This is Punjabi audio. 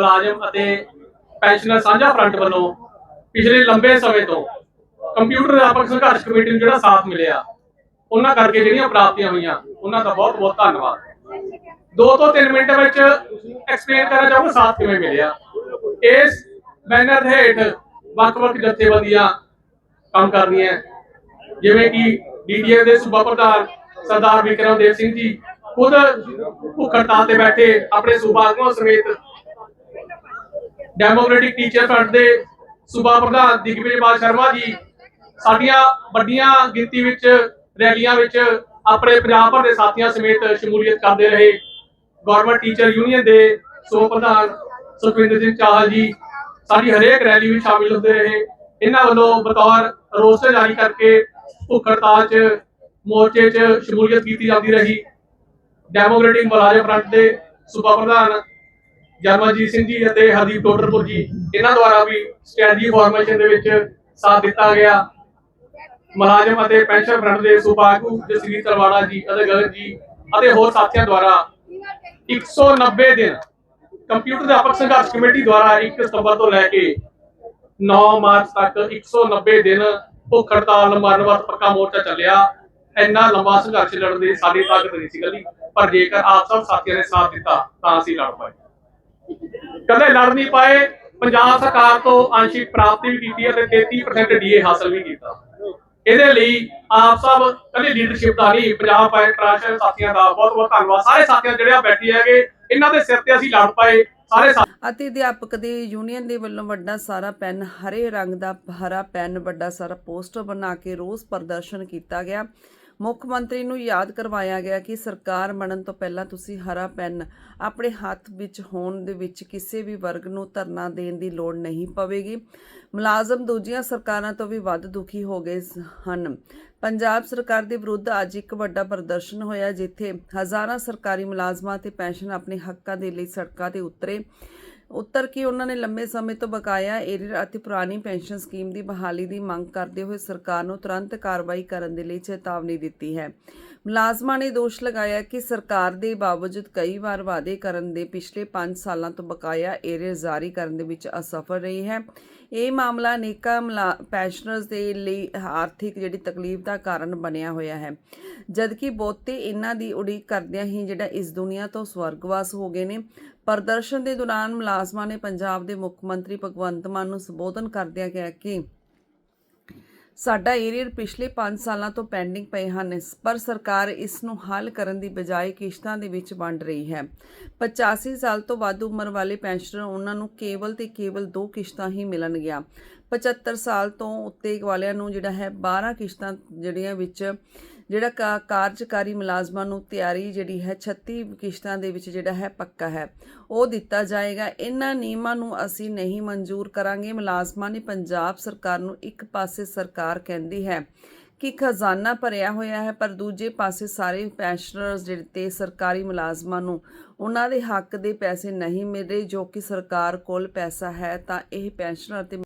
ਮੁਲਾਜ਼ਮ ਅਤੇ ਪੈਨਸ਼ਨਰ ਸਾਂਝਾ ਫਰੰਟ ਵੱਲੋਂ ਪਿਛਲੇ ਲੰਬੇ ਸਮੇਂ ਤੋਂ ਕੰਪਿਊਟਰ ਅਧਿਆਪਕ ਸੰਘਰਸ਼ ਕਮੇਟੀ ਨੂੰ ਜਿਹੜਾ ਸਾਥ ਮਿਲਿਆ, ਉਹਨਾਂ ਕਰਕੇ ਜਿਹੜੀਆਂ ਪ੍ਰਾਪਤੀਆਂ ਹੋਈਆਂ, ਉਹਨਾਂ ਦਾ ਬਹੁਤ ਬਹੁਤ ਧੰਨਵਾਦ। ਦੋ ਤੋਂ ਤਿੰਨ ਮਿੰਟ ਵਿੱਚ ਐਕਸਪਲੇਨ ਕਰਨਾ ਚਾਹੂੰਗਾ, ਸਾਥ ਕਿਵੇਂ ਮਿਲਿਆ? ਇਸ ਬੈਨਰ ਦੇ ਹੇਠ ਵੱਖ-ਵੱਖ ਜਥੇਬੰਦੀਆਂ ਕੰਮ ਕਰਦੀਆਂ ਜਿਵੇਂ ਕਿ ਡੀਡੀਏ ਦੇ ਸੂਬਾ ਪ੍ਰਧਾਨ ਸਰਦਾਰ ਵਿਕਰਮਦੇਵ ਸਿੰਘ ਜੀ, ਖੁਦ ਭੁੱਖ ਹੜਤਾਲ ਤੇ ਬੈਠੇ ਆਪਣੇ ਸੂਬਾ ਆਗੂਆਂ ਸਮੇਤ ਡੈਮੋਕ੍ਰੈਟਿਕ ਟੀਚਰ ਫਰੰਟ ਦੇ ਸੂਬਾ ਪ੍ਰਧਾਨ ਦਿਗਵਿਜੇਪਾਲ ਸ਼ਰਮਾ ਜੀ, ਸਾਡੀਆਂ ਵੱਡੀਆਂ ਗਿਣਤੀ ਵਿੱਚ, ਰੈਲੀਆਂ ਵਿੱਚ ਆਪਣੇ ਪੰਜਾਬ ਭਰ ਦੇ ਸਾਥੀਆਂ ਸਮੇਤ ਸ਼ਮੂਲੀਅਤ ਕਰਦੇ ਰਹੇ। ਗਵਰਨਮੈਂਟ ਟੀਚਰ ਯੂਨੀਅਨ ਦੇ ਸੂਬਾ ਪ੍ਰਧਾਨ ਸੁਖਵਿੰਦਰ ਸਿੰਘ ਚਾਹਲ ਜੀ, ਸਾਡੀ ਹਰੇਕ ਰੈਲੀ ਵਿੱਚ ਸ਼ਾਮਿਲ ਹੁੰਦੇ ਰਹੇ। ਇਹਨਾਂ ਵੱਲੋਂ ਬਤੌਰ ਰੋਸਟਰ ਜਾਰੀ ਕਰਕੇ ਭੁੱਖ ਹੜਤਾਲ 'ਚ, ਮੋਰਚੇ 'ਚ ਸ਼ਮੂਲੀਅਤ ਕੀਤੀ ਜਾਂਦੀ ਰਹੀ। ਡੈਮੋਕ੍ਰੈਟਿਕ ਮੁਲਾਜ਼ਮ ਫਰੰਟ ਦੇ ਸੂਬਾ ਪ੍ਰਧਾਨ ਜਰਮਨਜੀਤ ਸਿੰਘ ਜੀ ਅਤੇ ਹਰਦੀਪ ਟੋਟਰਪੁਰ ਜੀ, ਇਹਨਾਂ ਦੁਆਰਾ ਵੀ ਸਟ੍ਰੈਟਜੀ ਫਾਰਮੇਸ਼ਨ ਦੇ ਵਿੱਚ ਸਾਥ ਦਿੱਤਾ ਗਿਆ। ਮੁਲਾਜ਼ਮ ਅਤੇ ਪੈਨਸ਼ਨ ਫਰੰਟ ਦੇ ਸੂਬਾ ਜਸਵੀਰ ਤਲਵਾੜਾ ਜੀ ਅਤੇ ਗਗਨ ਜੀ ਅਤੇ ਹੋਰ ਸਾਥੀਆਂ ਦੁਆਰਾ 190 ਦਿਨ ਕੰਪਿਊਟਰ ਅਧਿਆਪਕ ਸੰਘਰਸ਼ ਕਮੇਟੀ ਦੁਆਰਾ 1 ਸਤੰਬਰ ਤੋਂ ਲੈ ਕੇ 9 ਮਾਰਚ ਤੱਕ 190 ਦਿਨ ਭੁੱਖ ਹੜਤਾਲ ਮਰਨਵਤ ਪੱਕਾ ਮੋਰਚਾ ਚੱਲਿਆ। ਇੰਨਾ ਲੰਬਾ ਸੰਘਰਸ਼ ਲੜਨ ਦੀ ਸਾਡੀ ਤਾਕਤ ਨਹੀਂ ਸੀ ਗੱਲੀ ਪਰ ਜੇਕਰ ਆਪ ਸਭ ਸਾਥੀਆਂ ਨੇ ਸਾਥ ਦਿੱਤਾ, ਤਾਂ ਅਸੀਂ ਲੜ ਪਾਏ। ਕਦੇ ਲੜ ਨਹੀਂ ਪਾਏ। ਪੰਜਾਬ ਸਰਕਾਰ ਤੋਂ ਅੰਸ਼ਿਕ ਪ੍ਰਾਪਤੀ ਵੀ ਕੀਤੀ ਹੈ ਤੇ 33% ਡੀਏ ਹਾਸਲ ਵੀ ਕੀਤਾ। ਇਹਦੇ ਲਈ ਆਪ ਸਭ ਕੱਲੀ ਲੀਡਰਸ਼ਿਪ ਦਾ ਨਹੀਂ, ਪੰਜਾਬ ਪਾਇ ਸਾਥੀਆਂ ਦਾ ਬਹੁਤ ਬਹੁਤ ਧੰਨਵਾਦ। ਸਾਰੇ ਸਾਥੀਆਂ ਜਿਹੜੇ ਆ ਬੈਠੇ ਹੈਗੇ, ਇਹਨਾਂ ਦੇ ਸਿਰ ਤੇ ਅਸੀਂ ਲੜ ਪਾਏ। ਸਾਰੇ ਅਤੇ ਅਧਿਆਪਕ ਦੇ ਯੂਨੀਅਨ ਦੇ ਵੱਲੋਂ ਵੱਡਾ ਸਾਰਾ ਪੈਨ, ਹਰੇ ਰੰਗ ਦਾ ਹਰਾ ਪੈਨ, ਵੱਡਾ ਸਾਰਾ ਪੋਸਟਰ ਬਣਾ ਕੇ ਰੋਸ ਪ੍ਰਦਰਸ਼ਨ ਕੀਤਾ ਗਿਆ। ਮੁੱਖ ਮੰਤਰੀ ਨੂੰ ਯਾਦ ਕਰਵਾਇਆ ਗਿਆ ਕਿ ਸਰਕਾਰ ਬਣਨ ਤੋਂ ਪਹਿਲਾਂ ਤੁਸੀਂ ਹਰਾ ਪੈਨ ਆਪਣੇ ਹੱਥ ਵਿੱਚ ਹੋਣ ਦੇ ਵਿੱਚ ਕਿਸੇ ਵੀ ਵਰਗ ਨੂੰ ਧਰਨਾ ਦੇਣ ਦੀ ਲੋੜ ਨਹੀਂ ਪਵੇਗੀ। ਮੁਲਾਜ਼ਮ ਦੂਜੀਆਂ ਸਰਕਾਰਾਂ ਤੋਂ ਵੀ ਵੱਧ ਦੁਖੀ ਹੋ ਗਏ ਹਨ। ਪੰਜਾਬ ਸਰਕਾਰ ਦੇ ਵਿਰੁੱਧ ਅੱਜ ਇੱਕ ਵੱਡਾ ਪ੍ਰਦਰਸ਼ਨ ਹੋਇਆ ਜਿੱਥੇ ਹਜ਼ਾਰਾਂ ਸਰਕਾਰੀ ਮੁਲਾਜ਼ਮਾਂ ਤੇ ਪੈਨਸ਼ਨ ਆਪਣੇ ਹੱਕਾਂ ਦੇ ਲਈ ਸੜਕਾਂ ਤੇ ਉਤਰੇ। ਉੱਤਰ ਕੇ ਉਹਨਾਂ ਨੇ ਲੰਬੇ ਸਮੇਂ ਤੋਂ ਬਕਾਇਆ ਏਰੀਅਰ ਅਤੇ ਪੁਰਾਣੀ ਪੈਨਸ਼ਨ ਸਕੀਮ ਦੀ ਬਹਾਲੀ ਦੀ ਮੰਗ ਕਰਦੇ ਹੋਏ ਸਰਕਾਰ ਨੂੰ ਤੁਰੰਤ ਕਾਰਵਾਈ ਕਰਨ ਦੇ ਲਈ ਚੇਤਾਵਨੀ ਦਿੱਤੀ ਹੈ। ਮੁਲਾਜ਼ਮਾਂ ਨੇ ਦੋਸ਼ ਲਗਾਇਆ ਕਿ ਸਰਕਾਰ ਦੇ ਬਾਵਜੂਦ ਕਈ ਵਾਰ ਵਾਅਦੇ ਕਰਨ ਦੇ ਪਿਛਲੇ 5 ਸਾਲਾਂ ਤੋਂ ਬਕਾਇਆ ਏਰੀਅਰ ਜਾਰੀ ਕਰਨ ਦੇ ਵਿੱਚ ਅਸਫਲ ਰਹੀ ਹੈ। ਇਹ ਮਾਮਲਾ ਅਨੇਕਾਂ ਮੁਲਾ- ਪੈਨਸ਼ਨਰਜ਼ ਦੇ ਲਈ ਆਰਥਿਕ ਜਿਹੜੀ ਤਕਲੀਫ ਦਾ ਕਾਰਨ ਬਣਿਆ ਹੋਇਆ ਹੈ। ਜਦਕਿ ਬਹੁਤੇ ਇਹਨਾਂ ਦੀ ਉਡੀਕ ਕਰਦਿਆਂ ਹੀ ਜਿਹੜਾ ਇਸ ਦੁਨੀਆ ਤੋਂ ਸਵਰਗਵਾਸ ਹੋ ਗਏ ਨੇ ਪ੍ਰਦਰਸ਼ਨ ਦੇ ਦੌਰਾਨ ਮੁਲਾਜ਼ਮਾਂ ਨੇ ਪੰਜਾਬ ਦੇ ਮੁੱਖ ਮੰਤਰੀ ਭਗਵੰਤ ਮਾਨ ਨੂੰ ਸੰਬੋਧਨ ਕਰਦਿਆਂ ਕਿਹਾ ਕਿ ਸਾਡਾ ਏਰੀਅਰ ਪਿਛਲੇ 5 ਸਾਲਾਂ ਤੋਂ ਪੈਂਡਿੰਗ ਪਏ ਹਨ, ਪਰ ਸਰਕਾਰ ਇਸ ਨੂੰ ਹੱਲ ਕਰਨ ਦੀ ਬਜਾਏ ਕਿਸ਼ਤਾਂ ਦੇ ਵਿੱਚ ਵੰਡ ਰਹੀ ਹੈ। 85 ਸਾਲ ਤੋਂ ਵੱਧ ਉਮਰ ਵਾਲੇ ਪੈਨਸ਼ਨਰ, ਉਹਨਾਂ ਨੂੰ ਕੇਵਲ ਤੇ ਕੇਵਲ ਦੋ ਕਿਸ਼ਤਾਂ ਹੀ ਮਿਲਣਗੀਆਂ। 75 ਸਾਲ ਤੋਂ ਉੱਤੇ ਵਾਲਿਆਂ ਨੂੰ ਜਿਹੜਾ ਹੈ 12 ਕਿਸ਼ਤਾਂ ਜਿਹੜੀਆਂ ਵਿੱਚ, ਜਿਹੜਾ ਕਾ- ਕਾਰਜਕਾਰੀ ਮੁਲਾਜ਼ਮਾਂ ਨੂੰ ਤਿਆਰੀ ਜਿਹੜੀ ਹੈ 36 ਕਿਸ਼ਤਾਂ ਦੇ ਵਿੱਚ ਜਿਹੜਾ ਹੈ ਪੱਕਾ ਹੈ। ਉਹ ਦਿੱਤਾ ਜਾਏਗਾ। ਇਹਨਾਂ ਨਿਯਮਾਂ ਨੂੰ ਅਸੀਂ ਨਹੀਂ ਮਨਜ਼ੂਰ ਕਰਾਂਗੇ। ਮੁਲਾਜ਼ਮਾਂ ਨੇ ਪੰਜਾਬ ਸਰਕਾਰ ਨੂੰ ਇੱਕ ਪਾਸੇ ਸਰਕਾਰ ਕਹਿੰਦੀ ਹੈ ਕਿ ਖਜ਼ਾਨਾ ਭਰਿਆ ਹੋਇਆ ਹੈ, ਪਰ ਦੂਜੇ ਪਾਸੇ ਸਾਰੇ ਪੈਨਸ਼ਨਰਸ ਜਿਹੜੇ ਤੇ ਸਰਕਾਰੀ ਮੁਲਾਜ਼ਮਾਂ ਨੂੰ ਉਹਨਾਂ ਦੇ ਹੱਕ ਦੇ ਪੈਸੇ ਨਹੀਂ ਮਿਲ ਰਹੇ, ਜੋ ਕਿ ਸਰਕਾਰ ਕੋਲ ਪੈਸਾ ਹੈ, ਤਾਂ ਇਹ ਪੈਨਸ਼ਨਰ ਤੇ